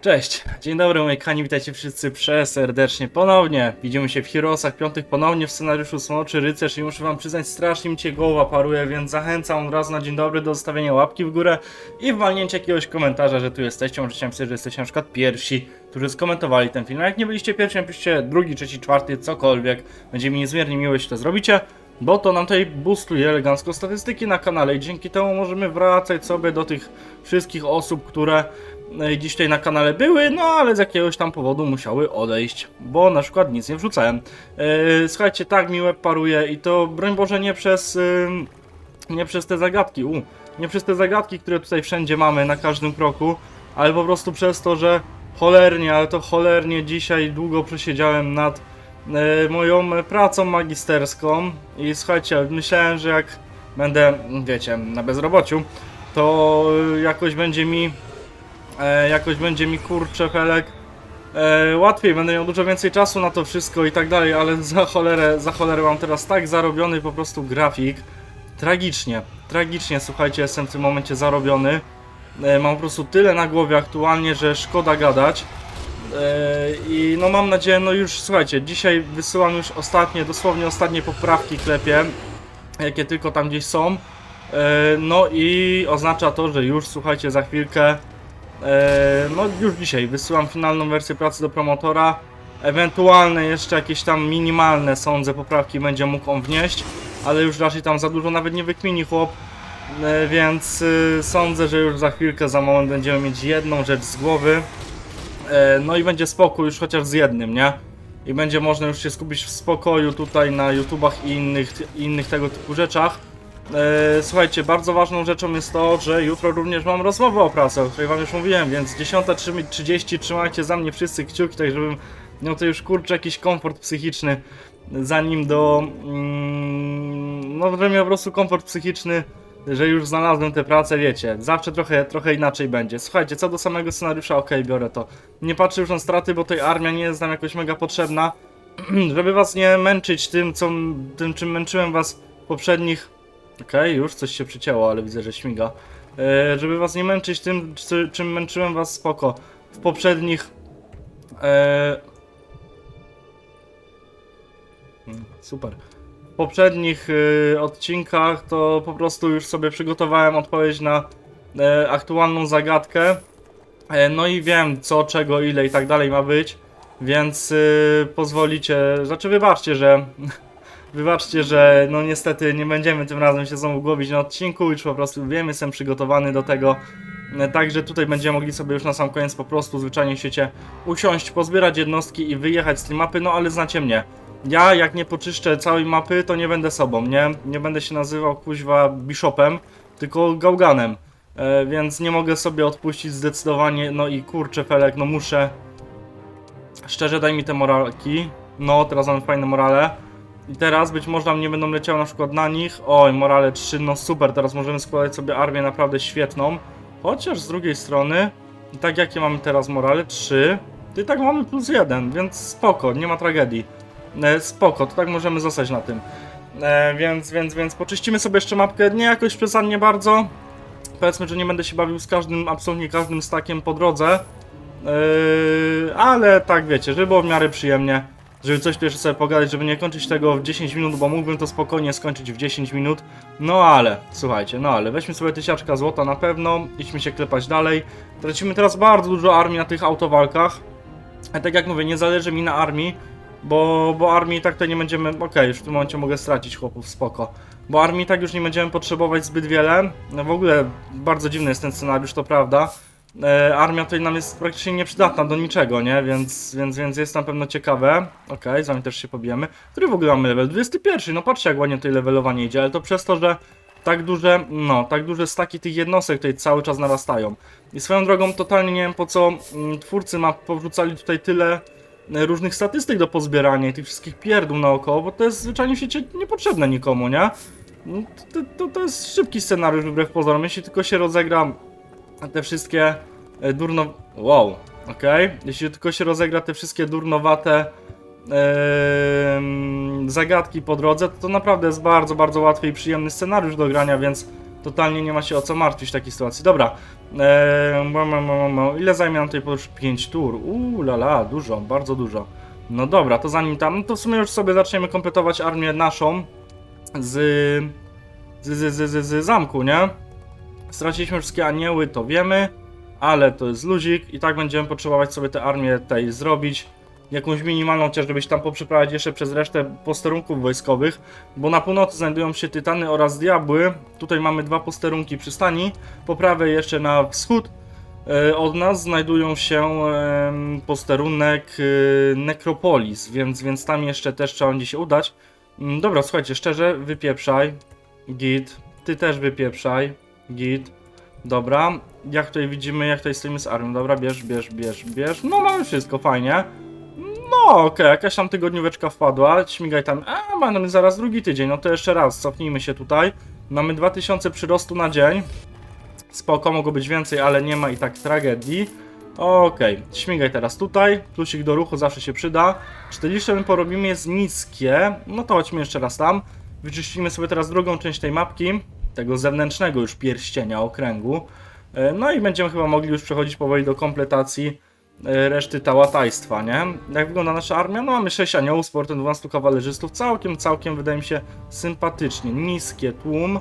Cześć, dzień dobry moi kochani, witajcie wszyscy przeserdecznie ponownie. Widzimy się w Heroesach piątych ponownie w scenariuszu Smoczy Rycerz i muszę wam przyznać, strasznie mi cię głowa paruje, więc zachęcam od razu na dzień dobry do zostawienia łapki w górę i walnięcia jakiegoś komentarza, że tu jesteście. Możecie napisać, że jesteście na przykład pierwsi, którzy skomentowali ten film. A jak nie byliście pierwsi, napiszcie drugi, trzeci, czwarty, cokolwiek. Będzie mi niezmiernie miło, jeśli to zrobicie. Bo to nam tutaj boostuje elegancko statystyki na kanale i dzięki temu możemy wracać sobie do tych wszystkich osób, które e, dziś tutaj na kanale były, no ale z jakiegoś tam powodu musiały odejść, bo na przykład nic nie wrzucałem. E, słuchajcie, tak mi łeb paruje i to broń Boże nie przez, ym, nie przez te zagadki, u, nie przez te zagadki, które tutaj wszędzie mamy na każdym kroku, ale po prostu przez to, że cholernie, ale to cholernie dzisiaj długo przesiedziałem nad e, moją pracą magisterską i słuchajcie, myślałem, że jak będę, wiecie, na bezrobociu, to jakoś będzie mi, e, jakoś będzie mi kurczę felek e, łatwiej, będę miał dużo więcej czasu na to wszystko i tak dalej, ale za cholerę, za cholerę mam teraz tak zarobiony po prostu grafik, tragicznie, tragicznie, słuchajcie, jestem w tym momencie zarobiony, e, mam po prostu tyle na głowie aktualnie, że szkoda gadać. E, I no mam nadzieję, no już słuchajcie, dzisiaj wysyłam już ostatnie, dosłownie ostatnie poprawki klepię, jakie tylko tam gdzieś są. E, No i oznacza to, że już słuchajcie, za chwilkę, no już dzisiaj wysyłam finalną wersję pracy do promotora. Ewentualne jeszcze jakieś tam minimalne, sądzę, poprawki będzie mógł on wnieść, ale już raczej tam za dużo nawet nie wykmini chłop. E, Więc y, sądzę, że już za chwilkę, za moment będziemy mieć jedną rzecz z głowy. E, No i będzie spokój już chociaż z jednym, nie? I będzie można już się skupić w spokoju tutaj na YouTubach i innych, innych tego typu rzeczach. E, Słuchajcie, bardzo ważną rzeczą jest to, że jutro również mam rozmowę o pracy, o której wam już mówiłem, więc 10.30 trzymajcie za mnie wszyscy kciuki, tak żebym miał to już kurczę jakiś komfort psychiczny, zanim do... Mm, no, żebym miał po prostu komfort psychiczny, że już znalazłem tę pracę, wiecie, zawsze trochę, trochę inaczej będzie. Słuchajcie, co do samego scenariusza, okej, biorę to. Nie patrzę już na straty, bo tej armia nie jest nam jakoś mega potrzebna. Żeby was nie męczyć tym, co, tym czym męczyłem was w poprzednich... Okej, już coś się przycięło, ale widzę, że śmiga. E, żeby was nie męczyć tym, czy, czym męczyłem was spoko. W poprzednich... E... mm, Super w poprzednich y, odcinkach to po prostu już sobie przygotowałem odpowiedź na e, aktualną zagadkę. E, no i wiem co, czego, ile i tak dalej ma być. Więc y, pozwolicie, znaczy wybaczcie, że wybaczcie, że no niestety nie będziemy tym razem się znowu głowić na odcinku, już po prostu wiem, jestem przygotowany do tego. E, Także tutaj będziemy mogli sobie już na sam koniec po prostu zwyczajnie w świecie usiąść, pozbierać jednostki i wyjechać z tej mapy, no ale znacie mnie. Ja jak nie poczyszczę całej mapy, to nie będę sobą, nie? Nie będę się nazywał kuźwa Bishopem, tylko Gauganem. E, więc nie mogę sobie odpuścić zdecydowanie, no i kurczę Felek, no muszę. Szczerze daj mi te moralki. No, teraz mamy fajne morale. I teraz być może nam nie będą leciały na przykład na nich. Oj, morale 3, no super, teraz możemy składać sobie armię naprawdę świetną. Chociaż z drugiej strony, i tak jakie mamy teraz morale? 3. I tak mamy plus 1, więc spoko, nie ma tragedii. E, spoko, to tak możemy zostać na tym. E, więc, więc, więc poczyścimy sobie jeszcze mapkę, nie jakoś przesadnie bardzo. Powiedzmy, że nie będę się bawił z każdym, absolutnie każdym stakiem po drodze. E, ale tak wiecie, żeby było w miarę przyjemnie. Żeby coś tu jeszcze sobie pogadać, żeby nie kończyć tego w 10 minut, bo mógłbym to spokojnie skończyć w 10 minut. No ale, słuchajcie, no ale weźmy sobie tysiaczka złota na pewno, idźmy się klepać dalej. Tracimy teraz bardzo dużo armii na tych autowalkach. A tak jak mówię, nie zależy mi na armii, bo, bo armii tak to nie będziemy. Okej, już w tym momencie mogę stracić chłopów, spoko. Bo armii tak już nie będziemy potrzebować zbyt wiele. No w ogóle bardzo dziwny jest ten scenariusz, to prawda. E, armia tutaj nam jest praktycznie nieprzydatna do niczego, nie? Więc, więc, więc jest na pewno ciekawe. Okej, z wami też się pobijemy. Który w ogóle mamy level? 21. No patrzcie, jak ładnie tutaj levelowanie idzie, ale to przez to, że tak duże, no, tak duże staki tych jednostek tutaj cały czas narastają. I swoją drogą totalnie nie wiem po co mm, twórcy map powrzucali tutaj tyle e, różnych statystyk do pozbierania i tych wszystkich pierdół naokoło, bo to jest zwyczajnie w świecie niepotrzebne nikomu, nie? No, to, to, to jest szybki scenariusz wbrew pozorom, jeśli tylko się rozegra te wszystkie e, durno... Wow, okej. Jeśli tylko się rozegra te wszystkie durnowate em, zagadki po drodze, to, to naprawdę jest bardzo, bardzo łatwy i przyjemny scenariusz do grania, więc totalnie nie ma się o co martwić w takiej sytuacji. Dobra, eee, ile zajmie nam tutaj podróż? 5 tur, uuu la la, dużo, bardzo dużo. No dobra, to zanim tam, no to w sumie już sobie zaczniemy kompletować armię naszą z, z, z, z, z, z zamku, nie? Straciliśmy wszystkie anioły, to wiemy, ale to jest luzik i tak będziemy potrzebować sobie tę armię tej zrobić. Jakąś minimalną chociaż, żebyś tam poprzeprowadzić jeszcze przez resztę posterunków wojskowych, bo na północy znajdują się tytany oraz diabły. Tutaj mamy dwa posterunki przystani, po prawej jeszcze na wschód e, od nas znajdują się posterunek e, Necropolis, więc, więc tam jeszcze też trzeba będzie się udać. Mm, Dobra, słuchajcie, szczerze, wypieprzaj. Git. Ty też wypieprzaj. Git. Dobra. Jak tutaj widzimy, jak tutaj stoimy z armią. Dobra, bierz, bierz, bierz, bierz. No mamy wszystko, fajnie. No okej, jakaś tam tygodnióweczka wpadła. Śmigaj tam. A, mamy zaraz drugi tydzień. No to jeszcze raz, cofnijmy się tutaj. Mamy 2000 przyrostu na dzień. Spoko, mogło być więcej, ale nie ma i tak tragedii. Okej, śmigaj teraz tutaj. Plusik do ruchu zawsze się przyda. 40 my porobimy jest niskie. No to chodźmy jeszcze raz tam. Wyczyścimy sobie teraz drugą część tej mapki. Tego zewnętrznego już pierścienia okręgu. E, No i będziemy chyba mogli już przechodzić powoli do kompletacji e, reszty tałatajstwa, nie? Jak wygląda nasza armia? No mamy 6 aniołów z portem 12 kawalerzystów. Całkiem, całkiem wydaje mi się sympatycznie. Niskie tłum.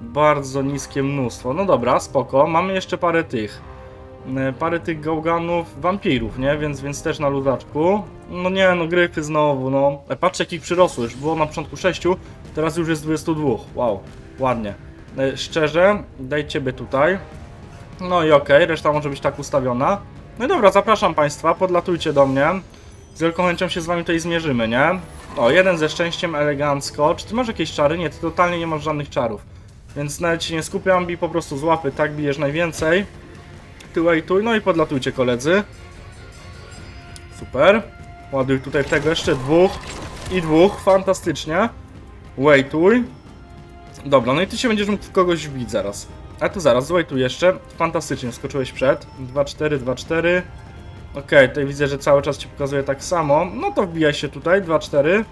Bardzo niskie mnóstwo. No dobra, spoko. Mamy jeszcze parę tych. e, Parę tych gałganów, wampirów, nie? Więc, więc też na ludaczku. No nie, no gryfy znowu, no. Patrzcie jak ich przyrosło. Już było na początku 6, teraz już jest 22. Wow, ładnie. E, Szczerze, daj ciebie tutaj. No i okej, reszta może być tak ustawiona. No i dobra, zapraszam Państwa, podlatujcie do mnie. Z wielką chęcią się z Wami tutaj zmierzymy, nie? O, jeden ze szczęściem elegancko. Czy Ty masz jakieś czary? Nie, Ty totalnie nie masz żadnych czarów. Więc nawet się nie skupiam, bij po prostu z łapy, tak bijesz najwięcej. Ty wejtuj, no i podlatujcie koledzy. Super. Ładuj tutaj tego jeszcze dwóch i dwóch, fantastycznie. Wejtuj. Dobra, no i ty się będziesz mógł kogoś wbić zaraz. A tu zaraz, wejtuj jeszcze. Fantastycznie, skoczyłeś przed. 2-4, 2-4. Okej, tutaj widzę, że cały czas ci pokazuje tak samo. No to wbijaj się tutaj, 2-4.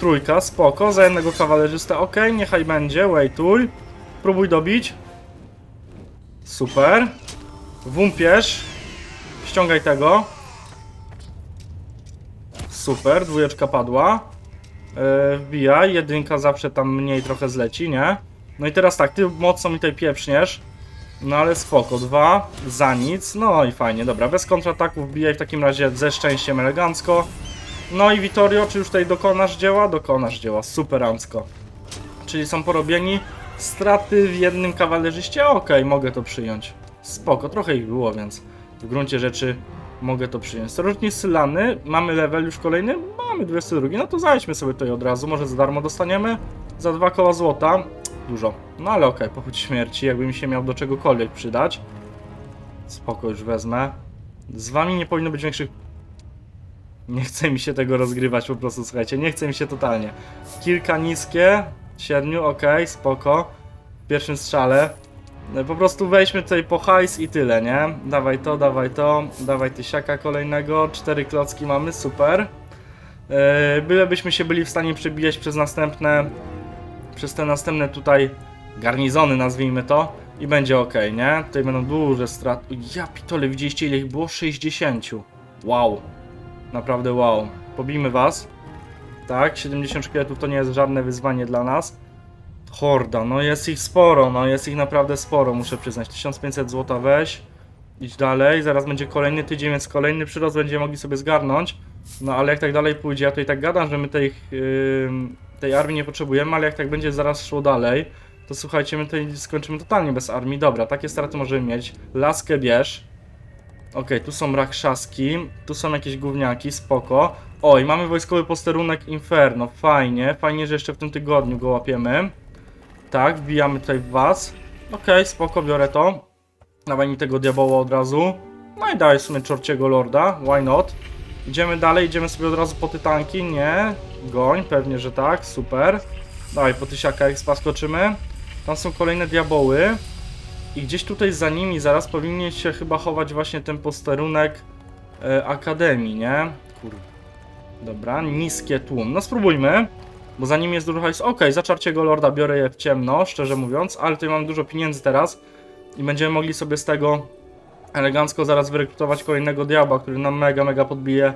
Trójka, spoko, za jednego kawalerzystę, okej, niechaj będzie, wejtuj. Próbuj dobić. Super. Wumpierz. Ściągaj tego. Super, dwójeczka padła. Yy, wbijaj, jedynka zawsze tam mniej trochę zleci, nie? No i teraz tak, ty mocno mi tutaj pieprzniesz. No ale spoko, dwa, za nic, no i fajnie, dobra, bez kontrataków wbijaj w takim razie ze szczęściem elegancko. No i Vittorio, czy już tutaj dokonasz dzieła? Dokonasz dzieła, superancko. Czyli są porobieni straty w jednym kawalerzyście? Okej, mogę to przyjąć. Spoko, trochę ich było, więc w gruncie rzeczy mogę to przyjąć. Starożytnicy Lany, mamy level już kolejny? Mamy 22, no to zajdźmy sobie tutaj od razu, może za darmo dostaniemy? Za dwa koła złota? Dużo. No ale okej, pochód śmierci, jakby mi się miał do czegokolwiek przydać. Spoko, już wezmę. Z wami nie powinno być większych... Nie chce mi się tego rozgrywać po prostu, słuchajcie, nie chce mi się totalnie. Kilka niskie, siedmiu, okej, spoko. W pierwszym strzale. No, Po prostu weźmy tutaj po hajs i tyle, nie? Dawaj to, dawaj to, dawaj tysiaka kolejnego, cztery klocki mamy, super. Yy, bylebyśmy się byli w stanie przebijać przez następne, przez te następne tutaj garnizony, nazwijmy to, i będzie ok, nie? Tutaj będą duże straty. Ja pitole, widzieliście ile ich było? 60. Wow. Naprawdę wow. Pobijmy was. Tak, 70 szkieletów to nie jest żadne wyzwanie dla nas. Horda, no jest ich sporo, no jest ich naprawdę sporo, muszę przyznać. 1500 zł weź. Idź dalej, zaraz będzie kolejny tydzień, więc kolejny przyrost będziemy mogli sobie zgarnąć. No ale jak tak dalej pójdzie, ja i tak gadam, że my tej, yy, tej armii nie potrzebujemy, ale jak tak będzie zaraz szło dalej, to słuchajcie, my tutaj skończymy totalnie bez armii. Dobra, takie straty możemy mieć. Laskę bierz. Okej, tu są rakszaski, tu są jakieś gówniaki, spoko. Oj, mamy wojskowy posterunek Inferno, fajnie, fajnie, że jeszcze w tym tygodniu go łapiemy. Tak, wbijamy tutaj w was. Okej, spoko, biorę to. Dawaj mi tego diaboła od razu. No i daj sobie czorciego lorda, why not? Idziemy dalej, idziemy sobie od razu po tytanki, nie? Goń, pewnie, że tak, super. Dawaj, po tysiaka expa skoczymy. Tam są kolejne diaboły. I gdzieś tutaj za nimi zaraz powinien się chyba chować właśnie ten posterunek e, Akademii, nie? Kur... Dobra, niskie tłum. No spróbujmy. Bo za nimi jest dużo hajsu. Okej, za czarciego lorda biorę je w ciemno, szczerze mówiąc, ale tutaj mam dużo pieniędzy teraz i będziemy mogli sobie z tego elegancko zaraz wyrekrutować kolejnego diabła, który nam mega, mega podbije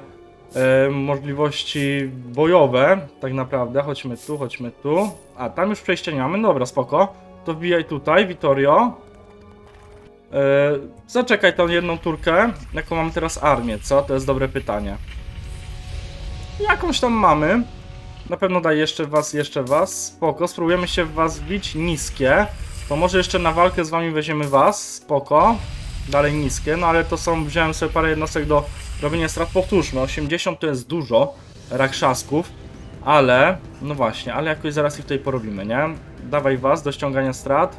e, możliwości bojowe, tak naprawdę. Chodźmy tu, chodźmy tu. A, tam już przejścia nie mamy, dobra, spoko. To wbijaj tutaj, Vittorio. E, zaczekaj tą jedną turkę. Jaką mamy teraz armię, co? To jest dobre pytanie. Jakąś tam mamy. Na pewno daj jeszcze was, jeszcze was. Spoko, spróbujemy się w was wbić niskie. To może jeszcze na walkę z wami weźmiemy was. Spoko. Dalej niskie, no ale to są, wziąłem sobie parę jednostek do robienia strat. Powtórzmy, 80 to jest dużo rakszasków, ale, no właśnie, ale jakoś zaraz ich tutaj porobimy, nie? Dawaj was do ściągania strat.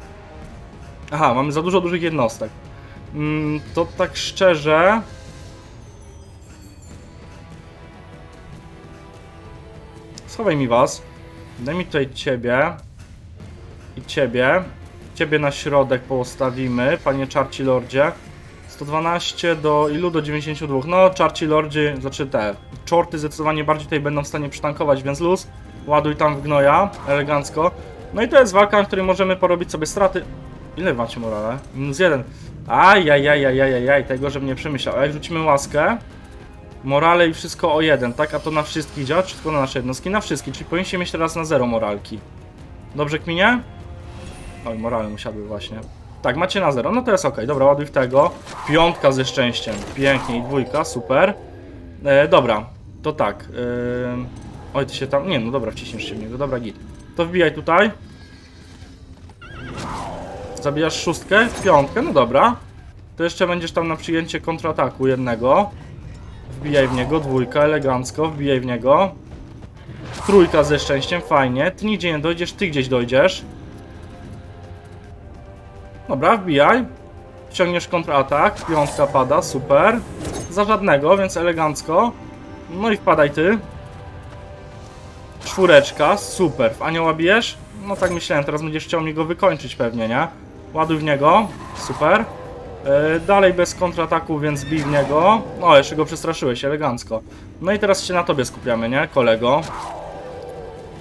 Aha, mamy za dużo dużych jednostek. Mm, to tak szczerze... Schowaj mi was. Daj mi tutaj ciebie. I ciebie. Ciebie na środek postawimy, panie Czarci Lordzie. 112 do ilu? Do 92. No, Czarci Lordzi, znaczy te czorty zdecydowanie bardziej tutaj będą w stanie przytankować, więc luz. Ładuj tam w gnoja, elegancko. No i to jest walka, na której możemy porobić sobie straty. Ile macie morale? Minus jeden. Ajajajajajajaj, tego, żebym nie przemyślał. A jak rzucimy łaskę, morale i wszystko o jeden, tak? A to na wszystkich działa, czy tylko na nasze jednostki? Na wszystkich, czyli powinniście mieć teraz na zero moralki. Dobrze kminie? Oj, morale mu siadły właśnie. Tak, macie na zero, no to jest ok. Dobra, ładuj w tego. Piątka ze szczęściem. Pięknie i dwójka, super. E, dobra, to tak. E, oj, ty się tam... Nie, no dobra, wciśniesz się w niego. Dobra, git. To wbijaj tutaj. Zabijasz szóstkę, piątkę, no dobra. To jeszcze będziesz tam na przyjęcie kontrataku jednego. Wbijaj w niego, dwójka, elegancko, wbijaj w niego. Trójka ze szczęściem, fajnie. Ty nigdzie nie dojdziesz, ty gdzieś dojdziesz. Dobra, wbijaj. Wciągniesz kontratak, piątka pada, super. Za żadnego, więc elegancko. No i wpadaj ty. Czwóreczka, super. W anioła bijesz? No tak myślałem, teraz będziesz chciał mi go wykończyć pewnie, nie? Ładuj w niego, super. Yy, dalej bez kontrataku, więc bij w niego. O, jeszcze go przestraszyłeś, elegancko. No i teraz się na tobie skupiamy, nie, kolego?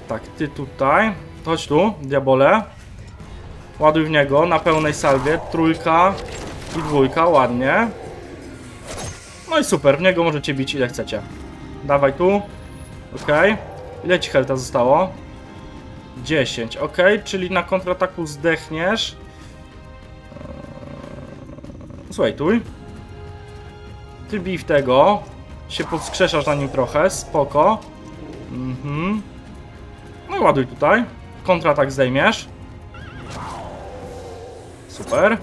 Tak, ty tutaj. Chodź tu, diabole. Ładuj w niego na pełnej salwie. Trójka i dwójka, ładnie. No i super, w niego możecie bić ile chcecie. Dawaj tu. Okej. Ile ci helta zostało? 10, ok, czyli na kontrataku zdechniesz. Słuchaj, tuj. Ty bij w tego. Się podskrzeszasz na nim trochę, spoko. Mhm. No i ładuj tutaj. Kontratak zdejmiesz. Super.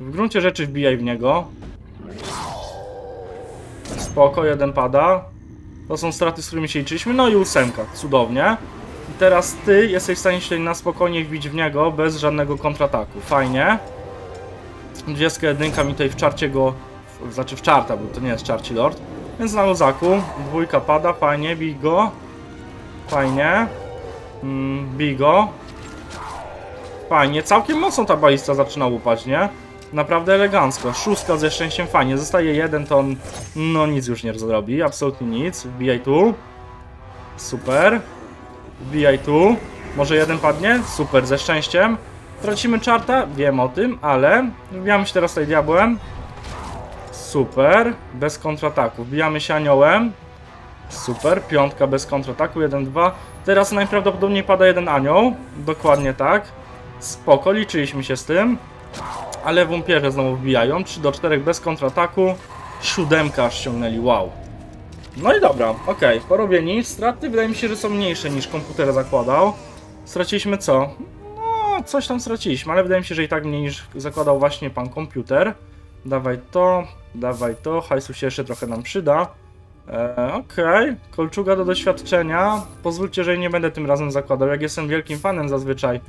W gruncie rzeczy wbijaj w niego. Spoko, jeden pada. To są straty, z którymi się liczyliśmy. No i ósemka, cudownie. Teraz ty jesteś w stanie się na spokojnie wbić w niego bez żadnego kontrataku. Fajnie. 21 mi tutaj w czarcie go... w- Znaczy w czarta, bo to nie jest czarci lord. Więc na luzaku. Dwójka pada, fajnie, bij go. Fajnie. Mm, bij go. Fajnie, całkiem mocno ta balista zaczyna łupać, nie? Naprawdę elegancko. Szóstka ze szczęściem fajnie. Zostaje jeden, to on no nic już nie zrobi. Absolutnie nic. Wbijaj tu. Super. Wbijaj tu. Może jeden padnie? Super, ze szczęściem. Tracimy czarta? Wiem o tym, ale wbijamy się teraz tutaj diabłem. Super. Bez kontrataku. Wbijamy się aniołem. Super, piątka bez kontrataku, 1-2. Teraz najprawdopodobniej pada jeden anioł. Dokładnie tak. Spoko, liczyliśmy się z tym. Ale wumpierze znowu wbijają. 3 do 4 bez kontrataku. Siódemka ściągnęli, wow. No i dobra, okej, porobieni. Straty wydaje mi się, że są mniejsze niż komputer zakładał. Straciliśmy co? No, coś tam straciliśmy, ale wydaje mi się, że i tak mniej niż zakładał właśnie pan komputer. Dawaj to, dawaj to, hajsu się jeszcze trochę nam przyda. E, Okej, kolczuga do doświadczenia. Pozwólcie, że nie będę tym razem zakładał. Jak jestem wielkim fanem zazwyczaj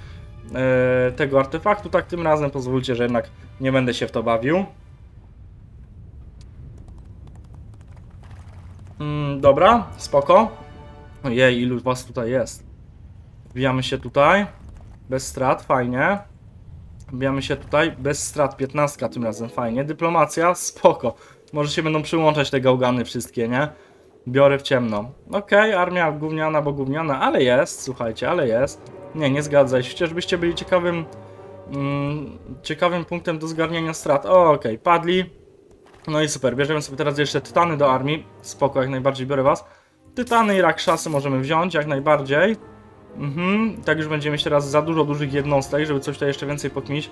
e, tego artefaktu, tak tym razem pozwólcie, że jednak nie będę się w to bawił. Mm, dobra, spoko. Ojej, ilu was tutaj jest. Wbijamy się tutaj. Bez strat, fajnie. Wbijamy się tutaj. Bez strat, 15 tym razem, fajnie. Dyplomacja, spoko. Może się będą przyłączać te gałgany wszystkie, nie? biorę w ciemno. Okej, armia gówniana, bo gówniana, ale jest, słuchajcie, ale jest. Nie, nie zgadzaj się, chociażbyście byli ciekawym, mm, ciekawym punktem do zgarniania strat. Okej, padli. No i super, bierzemy sobie teraz jeszcze tytany do armii. Spoko, jak najbardziej biorę was. Tytany i rakszasy możemy wziąć, jak najbardziej. Mhm, tak już będziemy mieć teraz za dużo dużych jednostek, żeby coś tutaj jeszcze więcej pokmić.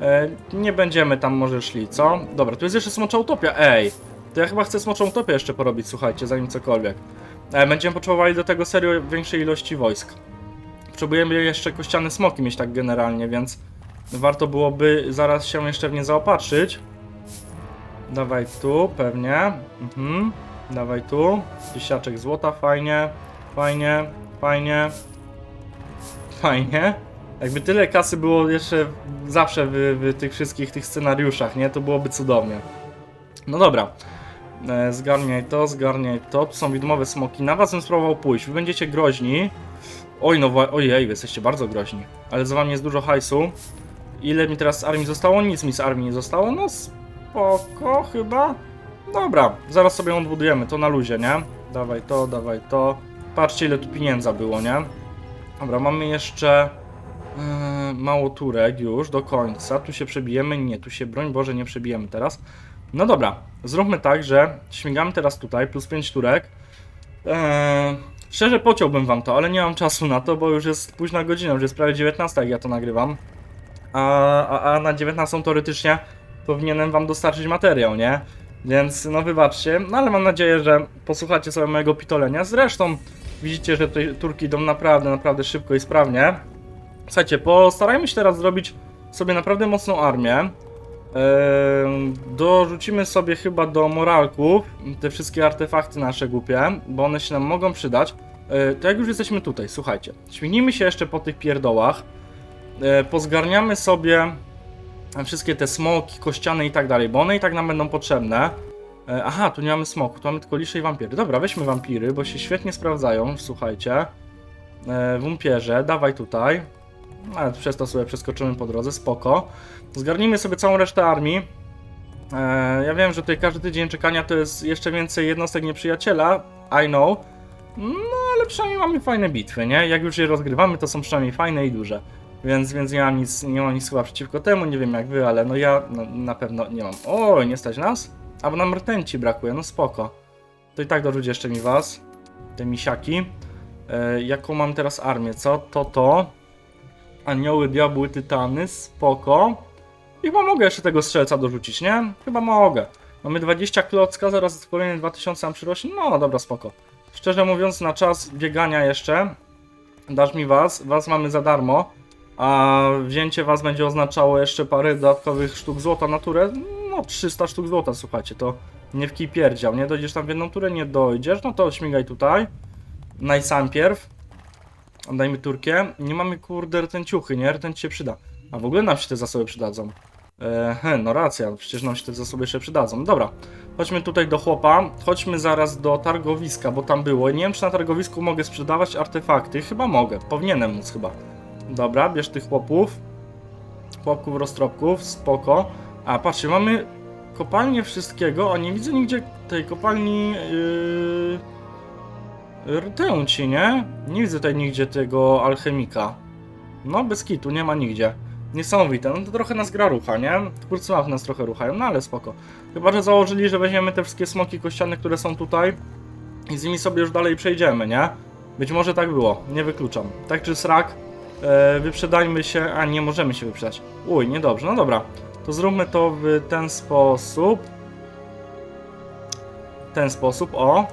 E, nie będziemy tam może szli, co? Dobra, tu jest jeszcze smocza utopia, ej! To ja chyba chcę smoczą utopię jeszcze porobić, słuchajcie, zanim cokolwiek. E, będziemy potrzebowali do tego serio większej ilości wojsk. Potrzebujemy jeszcze kościane smoki mieć tak generalnie, więc warto byłoby zaraz się jeszcze w nie zaopatrzyć. Dawaj tu, pewnie. Mhm. Dawaj tu. Tysiaczek złota, fajnie. Fajnie, fajnie. Fajnie. Jakby tyle kasy było jeszcze zawsze w, w tych wszystkich tych scenariuszach, nie? To byłoby cudownie. No dobra. E, zgarniaj to, zgarniaj to. Tu są widmowe smoki. Na was bym spróbował pójść. Wy będziecie groźni. Oj, no ojej, wy jesteście bardzo groźni. Ale za wami jest dużo hajsu. Ile mi teraz z armii zostało? Nic mi z armii nie zostało. No spoko chyba. Dobra, zaraz sobie odbudujemy to na luzie, nie? Dawaj to, dawaj to. Patrzcie ile tu pieniędza było, nie? Dobra, mamy jeszcze yy, mało turek już do końca. Tu się przebijemy. Nie, tu się, broń Boże, nie przebijemy teraz. No dobra, zróbmy tak, że śmigamy teraz tutaj, plus 5 turek. Eee, szczerze pociąłbym wam to, ale nie mam czasu na to, bo już jest późna godzina, już jest prawie 19, jak ja to nagrywam. A, a, a na 19 teoretycznie powinienem wam dostarczyć materiał, nie? Więc no wybaczcie, no ale mam nadzieję, że posłuchacie sobie mojego pitolenia. Zresztą widzicie, że tutaj turki idą naprawdę, naprawdę szybko i sprawnie. Słuchajcie, postarajmy się teraz zrobić sobie naprawdę mocną armię. Eee, dorzucimy sobie chyba do moralków te wszystkie artefakty nasze głupie, bo one się nam mogą przydać. Eee, to jak już jesteśmy tutaj, słuchajcie, śmignijmy się jeszcze po tych pierdołach, eee, pozgarniamy sobie wszystkie te smoki, kościane i tak dalej, bo one i tak nam będą potrzebne. Eee, aha, tu nie mamy smoku, tu mamy tylko lisze i wampiry. Dobra, weźmy wampiry, bo się świetnie sprawdzają, słuchajcie. Eee, wumpierze, dawaj tutaj. Ale przez to sobie przeskoczymy po drodze, spoko. Zgarnijmy sobie całą resztę armii. Eee, ja wiem, że tutaj każdy tydzień czekania to jest jeszcze więcej jednostek nieprzyjaciela, I know. No, ale przynajmniej mamy fajne bitwy, nie? Jak już je rozgrywamy, to są przynajmniej fajne i duże. Więc, więc nie mam nic, nie mam nic chyba przeciwko temu, nie wiem jak wy, ale no ja no, na pewno nie mam. Oj, nie stać nas? A bo nam rtęci brakuje, no spoko. To i tak dorzuć jeszcze mi was, te misiaki. Eee, jaką mam teraz armię, co? To to. Anioły, diabły, tytany, spoko. I chyba mogę jeszcze tego strzelca dorzucić, nie? Chyba mogę. Mamy 20 klocka, zaraz kolejne 2000 nam przyrośnie. No dobra, spoko. Szczerze mówiąc, na czas biegania jeszcze dasz mi was, was mamy za darmo, a wzięcie was będzie oznaczało jeszcze parę dodatkowych sztuk złota na turę. No 300 sztuk złota, słuchajcie, to nie w kij pierdział, nie dojdziesz tam w jedną turę, nie dojdziesz, no to śmigaj tutaj. Najsampierw. Oddajmy turkę. Nie mamy kurde rtęciuchy, nie? Rtęć się przyda. A w ogóle nam się te zasoby przydadzą. He, no racja, przecież nam się te zasoby jeszcze przydadzą. Dobra, chodźmy tutaj do chłopa. Chodźmy zaraz do targowiska, bo tam było. Nie wiem, czy na targowisku mogę sprzedawać artefakty. Chyba mogę, powinienem móc chyba. Dobra, bierz tych chłopów. Chłopków, roztropków, spoko. A, patrzcie, mamy kopalnię wszystkiego, a nie widzę nigdzie tej kopalni... Yy rtęci, nie? Nie widzę tutaj nigdzie tego alchemika. No, bez kitu, nie ma nigdzie. Niesamowite, no to trochę nas gra rucha, nie? Twórcy nas trochę ruchają, no ale spoko. Chyba, że założyli, że weźmiemy te wszystkie smoki kościane, które są tutaj i z nimi sobie już dalej przejdziemy, nie? Być może tak było, nie wykluczam. Tak czy srak, e, wyprzedajmy się, a nie możemy się wyprzedać. Uj, niedobrze, no dobra. To zróbmy to w ten sposób. Ten sposób, o.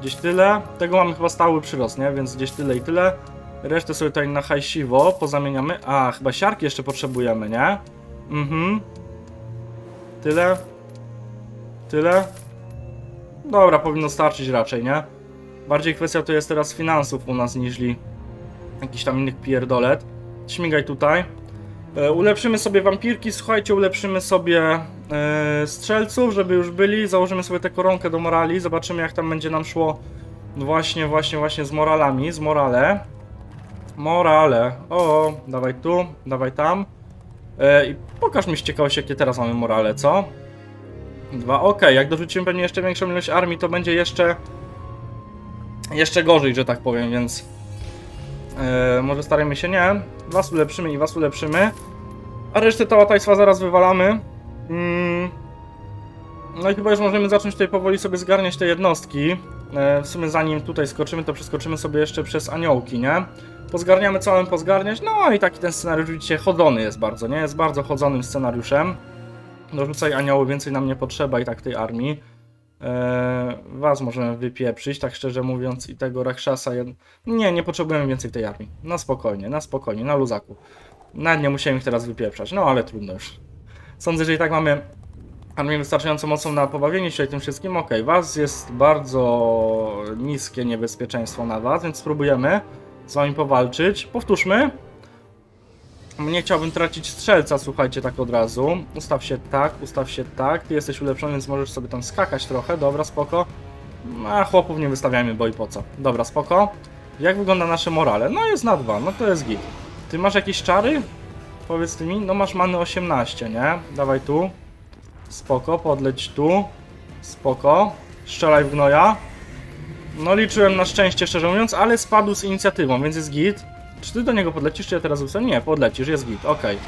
Gdzieś tyle. Tego mamy chyba stały przyrost, nie? Więc gdzieś tyle i tyle. Resztę sobie tutaj na hajsiwo pozamieniamy. A, chyba siarki jeszcze potrzebujemy, nie? Mhm. Tyle. Tyle. Dobra, powinno starczyć raczej, nie? Bardziej kwestia to jest teraz finansów u nas niżli jakichś tam innych pierdolet. Śmigaj tutaj. E, ulepszymy sobie wampirki, słuchajcie, ulepszymy sobie e, strzelców, żeby już byli. Założymy sobie tę koronkę do morali, zobaczymy jak tam będzie nam szło właśnie, właśnie, właśnie z moralami, z morale. Morale, o, dawaj tu, dawaj tam. E, I pokaż mi z ciekawości jakie teraz mamy morale, co? Dwa, okej, jak dorzucimy pewnie jeszcze większą ilość armii, to będzie jeszcze jeszcze gorzej, że tak powiem, więc e, może starajmy się nie. Was ulepszymy i was ulepszymy. A resztę tałatajstwa zaraz wywalamy. Mm. No i chyba już możemy zacząć tutaj powoli sobie zgarniać te jednostki. E, w sumie zanim tutaj skoczymy, to przeskoczymy sobie jeszcze przez aniołki, nie? Pozgarniamy mamy pozgarniać. No i taki ten scenariusz widzicie chodzony jest bardzo, nie? Jest bardzo chodzonym scenariuszem. Dorzucaj anioły, więcej nam nie potrzeba i tak tej armii. Eee, was możemy wypieprzyć, tak szczerze mówiąc, i tego Rakshasa. Nie, nie potrzebujemy więcej tej armii. Na spokojnie, na spokojnie, na luzaku. Nawet nie musiałem ich teraz wypieprzać, no ale trudno już. Sądzę, że i tak mamy armię wystarczająco mocną na pobawienie się tym wszystkim. Okej, was jest bardzo niskie niebezpieczeństwo na was, więc spróbujemy z wami powalczyć. Powtórzmy. Nie chciałbym tracić strzelca, słuchajcie, tak od razu. Ustaw się tak, ustaw się tak. Ty jesteś ulepszony, więc możesz sobie tam skakać trochę. Dobra, spoko. A chłopów nie wystawiamy, bo i po co. Dobra, spoko. Jak wygląda nasze morale? No jest na dwa, no to jest git. Ty masz jakieś czary? Powiedz ty mi. No masz many 18, nie? Dawaj tu. Spoko, podleć tu. Spoko. Strzelaj w gnoja. No liczyłem na szczęście, szczerze mówiąc, ale spadł z inicjatywą, więc jest git. Czy ty do niego podlecisz, czy ja teraz ustawię? Nie, podlecisz, jest git, okej.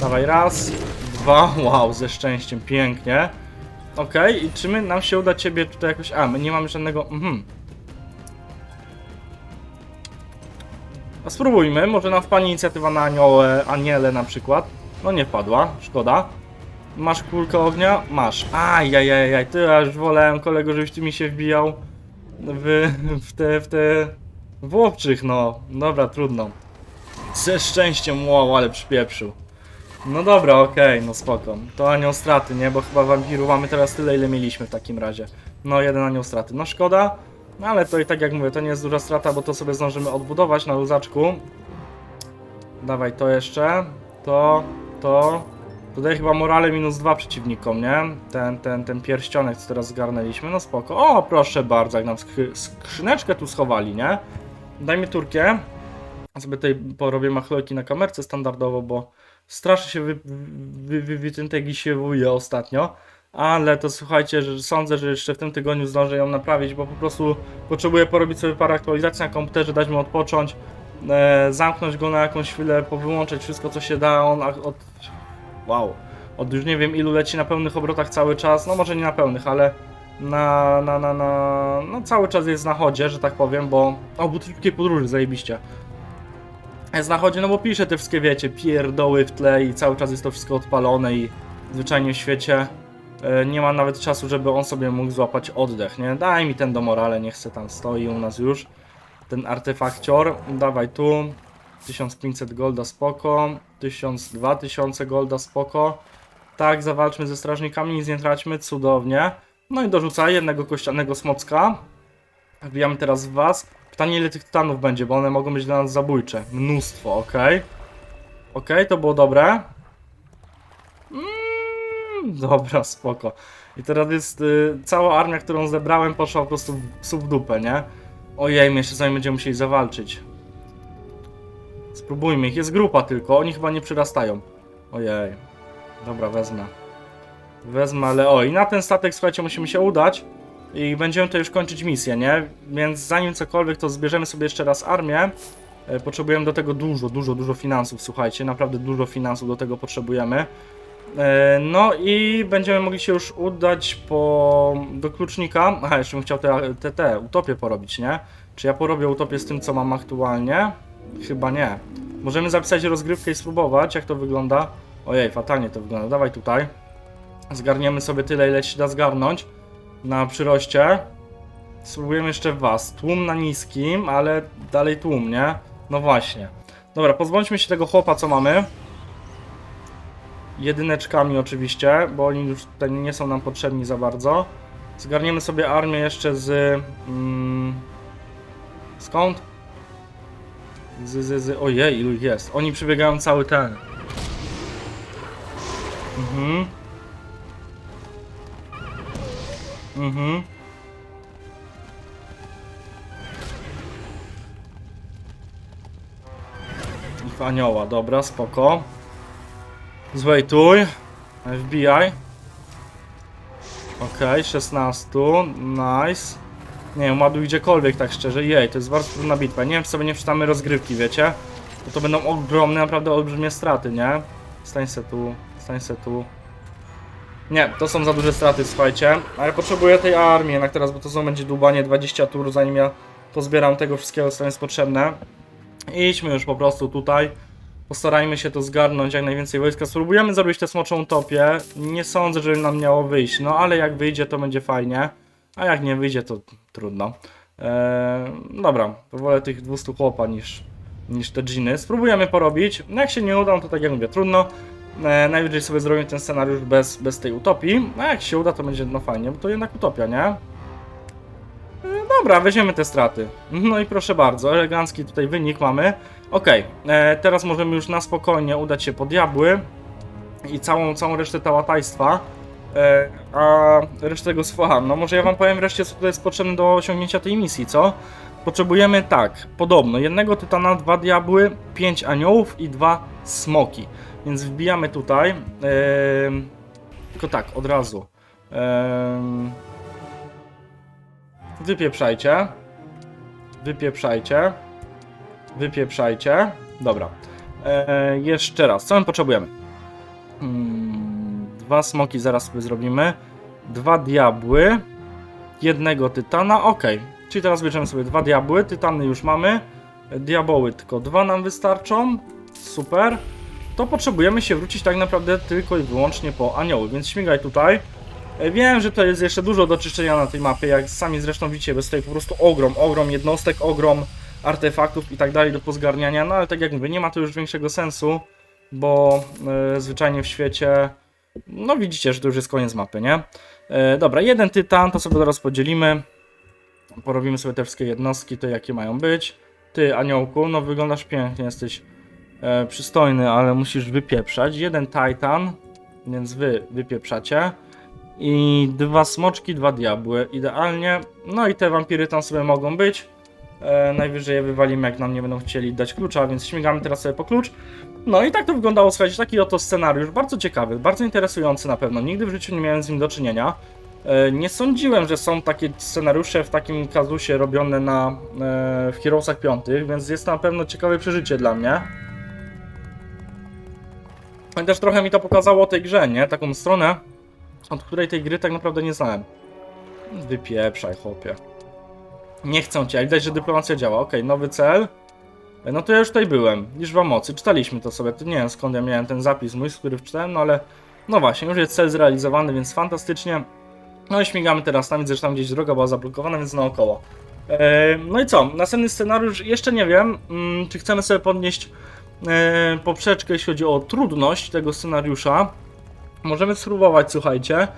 Dawaj, raz, dwa, wow, ze szczęściem, pięknie. Okej, i czy my, nam się uda ciebie tutaj jakoś... A, my nie mamy żadnego... Mhm. A spróbujmy, może nam wpadnie inicjatywa na aniołę, aniele na przykład. No nie wpadła, szkoda. Masz kulkę ognia? Masz. Ajajajaj, ty już wolałem kolego, żebyś ty mi się wbijał w, w te, w te w no. Dobra, trudno. Ze szczęściem, wow, ale przypieprzył. No dobra, okej, no spoko. To anioł straty, nie? Bo chyba wampirów mamy teraz tyle, ile mieliśmy w takim razie. No, jeden anioł straty. No szkoda, no ale to i tak jak mówię, to nie jest duża strata, bo to sobie zdążymy odbudować na luzaczku. Dawaj to jeszcze. To, to. Tutaj chyba morale minus dwa przeciwnikom, nie? Ten, ten, ten pierścionek, co teraz zgarnęliśmy, no spoko. O, proszę bardzo, jak nam skrzyneczkę tu schowali, nie? Dajmy turkę. Sobie tutaj porobię machlojki na kamerce standardowo, bo strasznie się wy, wy, wy, wytętegisiewu ostatnio. Ale to słuchajcie, że sądzę, że jeszcze w tym tygodniu zdążę ją naprawić, bo po prostu potrzebuję porobić sobie parę aktualizacji na komputerze, dać mu odpocząć, e, zamknąć go na jakąś chwilę, powyłączać wszystko co się da. On od. Wow. Od już nie wiem ilu leci na pełnych obrotach cały czas. No może nie na pełnych, ale na, na, na, na, no cały czas jest na chodzie, że tak powiem, bo... O, butelki podróży, zajebiście. Jest na chodzie, no bo pisze te wszystkie, wiecie, pierdoły w tle i cały czas jest to wszystko odpalone i zwyczajnie w świecie e, nie ma nawet czasu, żeby on sobie mógł złapać oddech, nie? Daj mi ten do morale, niech se tam stoi u nas już. Ten artefakcior, dawaj tu. 1500 golda spoko, 1000, 2000 golda spoko. Tak, zawalczmy ze strażnikami, nic nie traćmy, cudownie. No i dorzucaj jednego kościanego smocka. Wbijamy teraz w was. Pytanie ile tych tytanów będzie, bo one mogą być dla nas zabójcze. Mnóstwo, ok. Ok, to było dobre. Mm, dobra, spoko. I teraz jest y, cała armia, którą zebrałem, poszła po prostu w psu w dupę, nie? Ojej, my jeszcze zanim będziemy musieli zawalczyć. Spróbujmy ich, jest grupa tylko, oni chyba nie przyrastają. Ojej. Dobra, wezmę. Wezmę, ale o, i na ten statek, słuchajcie, musimy się udać i będziemy to już kończyć misję, nie? Więc zanim cokolwiek, to zbierzemy sobie jeszcze raz armię. E, Potrzebujemy do tego dużo, dużo, dużo finansów, słuchajcie, naprawdę dużo finansów do tego potrzebujemy. E, No i będziemy mogli się już udać po... do klucznika. Aha, jeszcze bym chciał te, te, te utopię porobić, nie? Czy ja porobię utopię z tym, co mam aktualnie? Chyba nie. Możemy zapisać rozgrywkę i spróbować, jak to wygląda. Ojej, fatalnie to wygląda. Dawaj tutaj. Zgarniemy sobie tyle, ile się da zgarnąć na przyroście. Spróbujemy jeszcze was. Tłum na niskim, ale dalej tłum, nie? No właśnie. Dobra, pozbądźmy się tego chłopa, co mamy. Jedyneczkami oczywiście, bo oni już tutaj nie są nam potrzebni za bardzo. Zgarniemy sobie armię jeszcze z... Mm, skąd? Z, z, z... Ojej, ilu jest. Oni przebiegają cały ten. Mhm. Mhm. Anioła, dobra, spoko. Zwejtuj. FBI. Okej, 16, nice. Nie wiem, ładuj gdziekolwiek tak szczerze, jej, to jest bardzo trudna bitwa. Nie wiem, czy sobie nie przeczytamy rozgrywki, wiecie? Bo to będą ogromne, naprawdę olbrzymie straty, nie? Stań se tu, stań se tu. Nie, to są za duże straty, słuchajcie. Ale potrzebuję tej armii jednak teraz, bo to są będzie dłubanie 20 tur, zanim ja pozbieram tego wszystkiego, co jest potrzebne. Idźmy już po prostu tutaj. Postarajmy się to zgarnąć jak najwięcej wojska. Spróbujemy zrobić tę smoczą utopię. Nie sądzę, żeby nam miało wyjść. No ale jak wyjdzie, to będzie fajnie. A jak nie wyjdzie, to trudno. Eee, dobra, wolę tych 200 chłopa niż, niż te dżiny. Spróbujemy porobić. No jak się nie uda, no to tak jak mówię, trudno. Eee, najwyżej sobie zrobimy ten scenariusz bez, bez tej utopii. A jak się uda, to będzie no fajnie, bo to jednak utopia, nie? Dobra, weźmiemy te straty. No i proszę bardzo, elegancki tutaj wynik mamy. Okej, e, teraz możemy już na spokojnie udać się po diabły i całą, całą resztę tałatajstwa. E, a resztę tego słucham. No może ja wam powiem wreszcie, co tutaj jest potrzebne do osiągnięcia tej misji, co? Potrzebujemy tak, podobno, jednego tytana, dwa diabły, pięć aniołów i dwa smoki. Więc wbijamy tutaj. E, tylko tak, od razu. E, Wypieprzajcie. Wypieprzajcie. Wypieprzajcie. Dobra. Eee, jeszcze raz. Co my potrzebujemy? Mm, dwa smoki zaraz sobie zrobimy. Dwa diabły. Jednego tytana. Ok. Czyli teraz bierzemy sobie dwa diabły. Tytany już mamy. Diaboły tylko dwa nam wystarczą. Super. To potrzebujemy się wrócić tak naprawdę tylko i wyłącznie po anioły. Więc śmigaj tutaj. E, Wiem, że to jest jeszcze dużo do czyszczenia na tej mapie, jak sami zresztą widzicie, bez tutaj po prostu ogrom, ogrom jednostek, ogrom artefaktów i tak dalej do pozgarniania, no ale tak jak mówię, nie ma to już większego sensu, bo e, zwyczajnie w świecie, no widzicie, że to już jest koniec mapy, nie? E, dobra, jeden tytan, to sobie teraz podzielimy, porobimy sobie te wszystkie jednostki, te jakie mają być. Ty, aniołku, no wyglądasz pięknie, jesteś e, przystojny, ale musisz wypieprzać. Jeden titan, więc wy wypieprzacie. I dwa smoczki, dwa diabły. Idealnie. No i te wampiry tam sobie mogą być. E, najwyżej je wywalimy, jak nam nie będą chcieli dać klucza, więc śmigamy teraz sobie po klucz. No i tak to wyglądało, słuchajcie, taki oto scenariusz. Bardzo ciekawy, bardzo interesujący na pewno. Nigdy w życiu nie miałem z nim do czynienia. E, nie sądziłem, że są takie scenariusze w takim kazusie robione na, e, w Heroesach 5, więc jest to na pewno ciekawe przeżycie dla mnie. I też trochę mi to pokazało o tej grze, nie? Taką stronę, od której tej gry tak naprawdę nie znałem. Wypieprzaj, chłopie. Nie chcą cię, widać, że dyplomacja działa. Okej, nowy cel. E, No to ja już tutaj byłem. Liczba mocy. Czytaliśmy to sobie. Nie wiem skąd ja miałem ten zapis mój, z który wczytałem, no ale... No właśnie, już jest cel zrealizowany, więc fantastycznie. No i śmigamy teraz tam, widzę, że tam gdzieś droga była zablokowana, więc naokoło. E, no i co? Następny scenariusz, jeszcze nie wiem, mm, czy chcemy sobie podnieść poprzeczkę, jeśli chodzi o trudność tego scenariusza. Możemy spróbować, słuchajcie.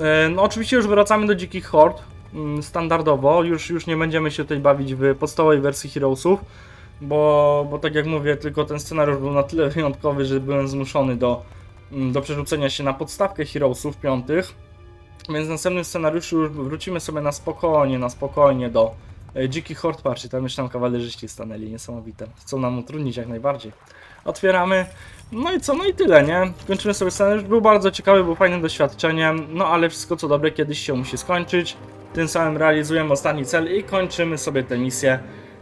E, No oczywiście już wracamy do dzikich hord mm, standardowo, już, już nie będziemy się tutaj bawić w podstawowej wersji Heroesów, bo, bo tak jak mówię, tylko ten scenariusz był na tyle wyjątkowy, że byłem zmuszony do, mm, do przerzucenia się na podstawkę Heroesów piątych, więc w następnym scenariuszu już wrócimy sobie na spokojnie, na spokojnie do e, dzikich hord, patrzcie, tam już tam kawalerzyści stanęli, niesamowite, chcą nam utrudnić jak najbardziej. Otwieramy, no i co, no i tyle, nie? Kończymy sobie scenariusz, był bardzo ciekawy, był fajnym doświadczeniem, no ale wszystko co dobre kiedyś się musi skończyć. Tym samym realizujemy ostatni cel i kończymy sobie tę misję.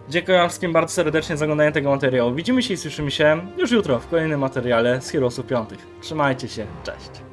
Dziękuję wam wszystkim bardzo serdecznie za oglądanie tego materiału. Widzimy się i słyszymy się już jutro w kolejnym materiale z Heroesów 5. Trzymajcie się, cześć.